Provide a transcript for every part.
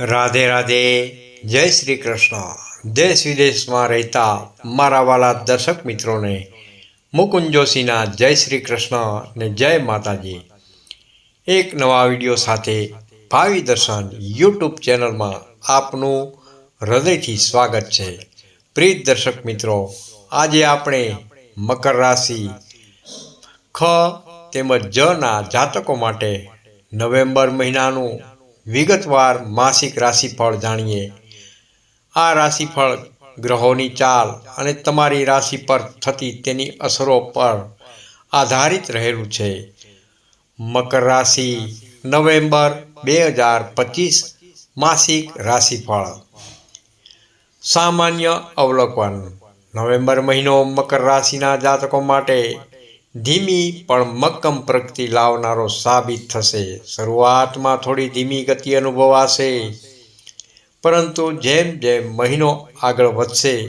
રાધે રાધે, જય શ્રી કૃષ્ણ. દેશ વિદેશમાં રહેતા મારા વાલા દર્શક મિત્રોને મુકુંદ જોશીના જય શ્રી કૃષ્ણ ને જય માતાજી. એક નવા વીડિયો સાથે ભાવિ દર્શન યુટ્યુબ ચેનલમાં આપનું હૃદયથી સ્વાગત છે. પ્રિય દર્શક મિત્રો, આજે આપણે મકર રાશિ, ખ તેમજ જ ના જાતકો માટે નવેમ્બર મહિનાનું વિગતવાર માસિક રાશિફળ જાણીએ. આ રાશિફળ ગ્રહોની ચાલ અને તમારી રાશિ પર થતી તેની અસરો પર આધારિત રહેલું છે. મકર રાશિ નવેમ્બર બે હજાર પચીસ માસિક રાશિફળ. સામાન્ય અવલોકન. નવેમ્બર મહિનો મકર રાશિના જાતકો માટે ધીમી પણ મક્કમ પ્રગતિ લાવનારો સાબિત થશે. શરૂઆતમાં થોડી ધીમી ગતિ અનુભવાશે. પરંતુ જેમ જેમ મહિનો આગળ વધશે,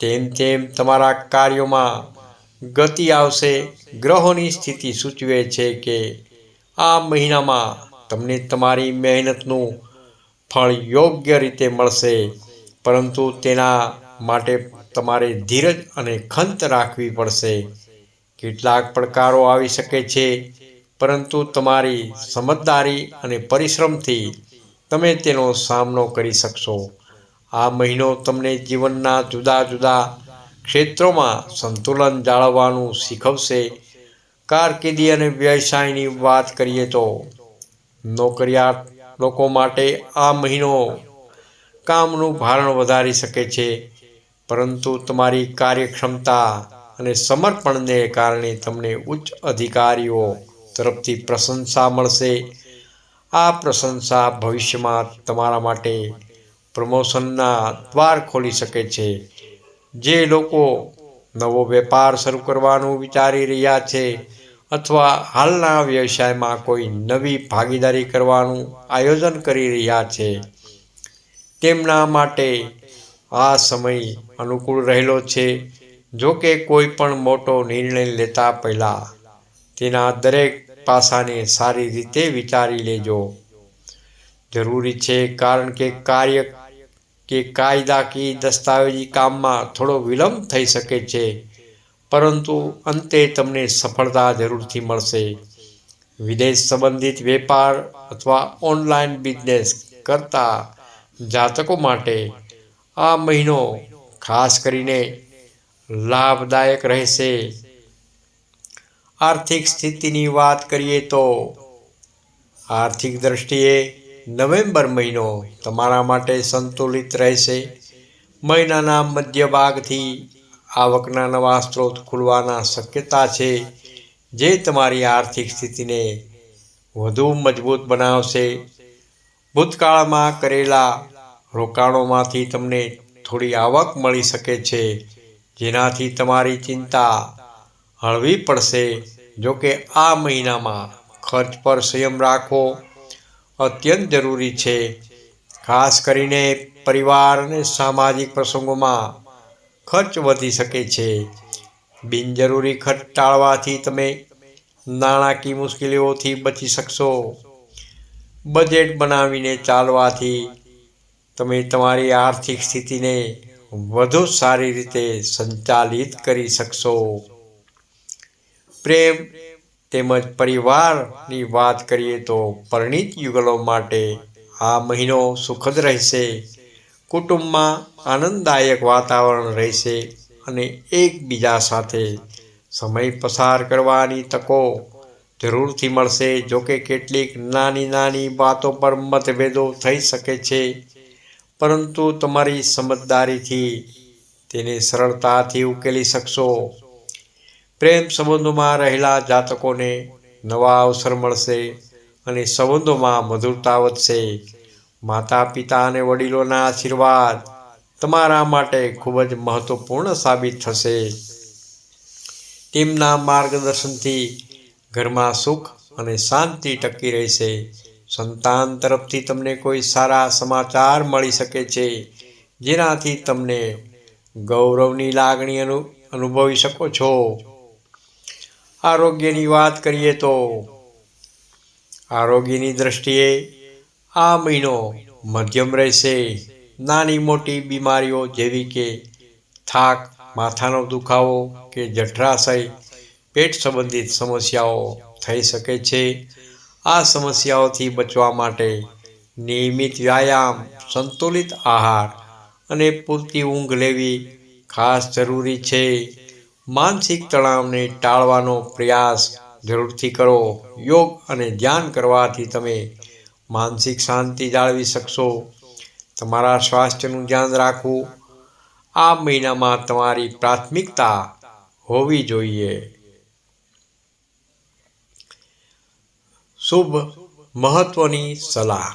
તેમ તેમ તમારા કાર્યોમાં ગતિ આવશે. ગ્રહોની સ્થિતિ સૂચવે છે કે આ મહિનામાં તમને તમારી મહેનતનું ફળ યોગ્ય રીતે મળશે. પરંતુ તેના માટે તમારે ધીરજ અને ખંત રાખવી પડશે. કેટલાક પડકારો આવી શકે છે, પરંતુ તમારી સમજદારી અને પરિશ્રમથી તમે તેનો સામનો કરી શકશો. આ મહિનો તમને જીવનના જુદા જુદા ક્ષેત્રોમાં સંતુલન જાળવવાનું શીખવશે. કારકિર્દી અને વ્યવસાયની વાત કરીએ તો, નોકરિયાત લોકો માટે આ મહિનો કામનું ભારણ વધારી શકે છે, પરંતુ તમારી કાર્યક્ષમતા અને સમર્પણને કારણે તમને ઉચ્ચ અધિકારીઓ તરફથી પ્રશંસા મળશે. આ પ્રશંસા ભવિષ્યમાં તમારા માટે પ્રમોશનના દ્વાર ખોલી શકે છે. જે લોકો નવો વેપાર શરૂ કરવાનું વિચારી રહ્યા છે અથવા હાલના વ્યવસાયમાં કોઈ નવી ભાગીદારી કરવાનું આયોજન કરી રહ્યા છે, તેમના માટે આ સમય અનુકૂળ રહેલો છે. જો કે કોઈ પણ મોટો નિર્ણય લેતા પહેલાં તેના દરેક પાસાને સારી રીતે વિચારી લેજો. જરૂરી છે કારણ કે કાર્ય કે કાયદાકીય દસ્તાવેજી કામમાં થોડો વિલંબ થઈ શકે છે, પરંતુ અંતે તમને સફળતા જરૂરથી મળશે. વિદેશ સંબંધિત વેપાર અથવા ઓનલાઈન બિઝનેસ કરતા જાતકો માટે આ મહિનો ખાસ કરીને લાભદાયક રહેશે. આર્થિક સ્થિતિની વાત કરીએ તો, આર્થિક દ્રષ્ટિએ નવેમ્બર મહિનો તમારા માટે સંતુલિત રહેશે. મહિનાના મધ્ય ભાગથી આવકના નવા સ્ત્રોત ખુલવાના શક્યતા છે, જે તમારી આર્થિક સ્થિતિને વધુ મજબૂત બનાવશે. ભૂતકાળમાં કરેલા રોકાણોમાંથી તમને થોડી આવક મળી શકે છે. જેનાથી તમારી ચિંતા હળવી પડશે. જો કે આ મહિનામાં ખર્ચ પર સંયમ રાખવો અત્યંત જરૂરી છે. ખાસ કરીને પરિવાર અને સામાજિક પ્રસંગોમાં ખર્ચ વધી શકે છે. બિનજરૂરી ખર્ચ ટાળવાથી તમે નાણાકીય મુશ્કેલીઓથી બચી શકશો. બજેટ બનાવીને ચાલવાથી તમે તમારી આર્થિક સ્થિતિને વધુ સારી રીતે સંચાલિત કરી શકશો. પ્રેમ તેમજ પરિવારની વાત કરીએ તો પરિણીત યુગલો માટે આ મહિનો સુખદ રહેશે. કુટુંબમાં આનંદદાયક વાતાવરણ રહેશે અને એકબીજા સાથે સમય પસાર કરવાની તકો જરૂરથી મળશે. જોકે કેટલીક નાની નાની વાતો પર મતભેદો થઈ શકે છે. પરંતુ તમારી સમજદારીથી તેને સરળતાથી ઉકેલી શકશો. પ્રેમ સંબંધોમાં રહેલા જાતકોને નવા અવસર મળશે અને સંબંધોમાં મધુરતા વધશે. માતા પિતા અને વડીલોના આશીર્વાદ તમારા માટે ખૂબ જ મહત્વપૂર્ણ સાબિત થશે. તેમના માર્ગદર્શનથી ઘરમાં સુખ અને શાંતિ ટકી રહેશે. સંતાન તરફથી તમને કોઈ સારા સમાચાર મળી શકે છે, જેનાથી તમને ગૌરવની લાગણી અનુ, અનુભવી શકો છો. આરોગ્યની વાત કરીએ તો, આરોગ્યની દ્રષ્ટિએ આ મહિનો મધ્યમ રહેશે. નાની મોટી બીમારીઓ જેવી કે થાક, માથાનો દુખાવો કે જઠરાશય, પેટ સંબંધિત સમસ્યાઓ થઈ શકે છે. આ સમસ્યાઓથી બચવા માટે નિયમિત વ્યાયામ, સંતુલિત આહાર અને પૂરતી ઊંઘ લેવી ખાસ જરૂરી છે. માનસિક તણાવને ટાળવાનો પ્રયાસ જરૂરથી કરો. યોગ અને ધ્યાન કરવાથી તમે માનસિક શાંતિ જાળવી શકશો. તમારા સ્વાસ્થ્યનું ધ્યાન રાખવું. આ મહિનામાં તમારી પ્રાથમિકતા હોવી જોઈએ. શુભ મહત્વની સલાહ.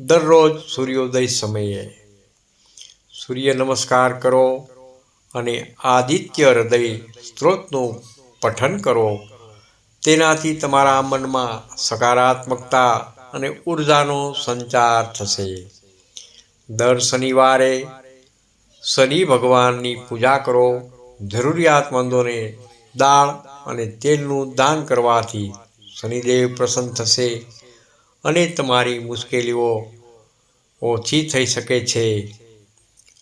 દરરોજ સૂર્યોદય સમયે સૂર્ય નમસ્કાર કરો અને આદિત્ય હૃદય સ્ત્રોતનું પઠન કરો. તેનાથી તમારા મનમાં સકારાત્મકતા અને ઉર્જાનો સંચાર થશે. દર શનિવારે શનિ ભગવાનની પૂજા કરો. જરૂરિયાતમંદોને દાળ અને તેલનું દાન કરવાથી શનિદેવ પ્રસન્ન થશે અને તમારી મુશ્કેલીઓ ઓછી થઈ શકે છે.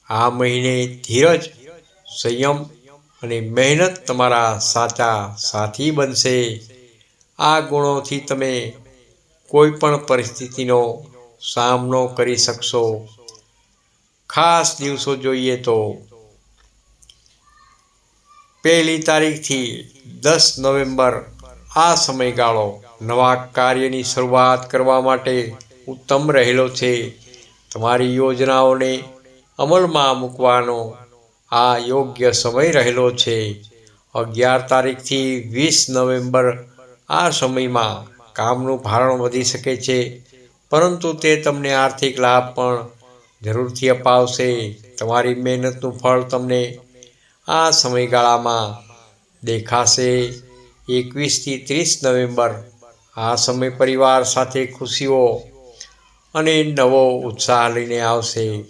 આ મહિને ધીરજ, સંયમ અને મહેનત તમારા સાચા સાથી બનશે. આ ગુણોથી તમે કોઈ પણ પરિસ્થિતિનો સામનો કરી શકશો. ખાસ દિવસો જોઈએ તો પહેલી તારીખથી દસ નવેમ્બર આ સમયગાળો નવા કાર્યની શરૂઆત કરવા માટે ઉત્તમ રહેલો છે. તમારી યોજનાઓને અમલમાં મૂકવાનો આ યોગ્ય સમય રહેલો છે. અગિયાર તારીખથી વીસ નવેમ્બર આ સમયમાં કામનું ભારણ વધી શકે છે, પરંતુ તે તમને આર્થિક લાભ પણ જરૂરથી અપાવશે. તમારી મહેનતનું ફળ તમને આ સમયગાળામાં દેખાશે. એકવીસથી ત્રીસ નવેમ્બર આ સમય પરિવાર સાથે ખુશીઓ અને નવો ઉત્સાહ લઈને આવશે.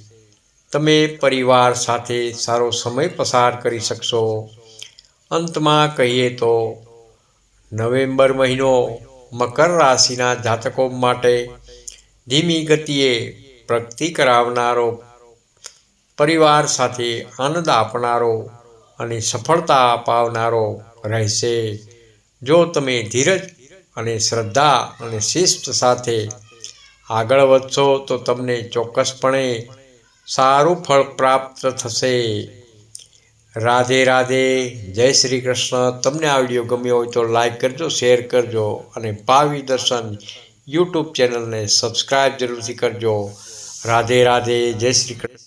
તમે પરિવાર સાથે સારો સમય પસાર કરી શકશો. અંતમાં કહીએ તો, નવેમ્બર મહિનો મકર રાશિના જાતકો માટે ધીમી ગતિએ પ્રગતિ કરાવનારો, પરિવાર સાથે આનંદ આપનારો અને સફળતા અપાવનારો રહેશે. જો તમે ધીરજ અને શ્રદ્ધા અને શિસ્ત સાથે આગળ વધશો, તો તમને ચોક્કસપણે સારું ફળ પ્રાપ્ત થશે. રાધે રાધે. જય શ્રી કૃષ્ણ. તમને આ વીડિયો ગમ્યો હોય તો લાઈક કરજો, શેર કરજો અને પાવી દર્શન યુટ્યુબ ચેનલને સબસ્ક્રાઈબ જરૂરથી કરજો. રાધે રાધે. જય શ્રી કૃષ્ણ.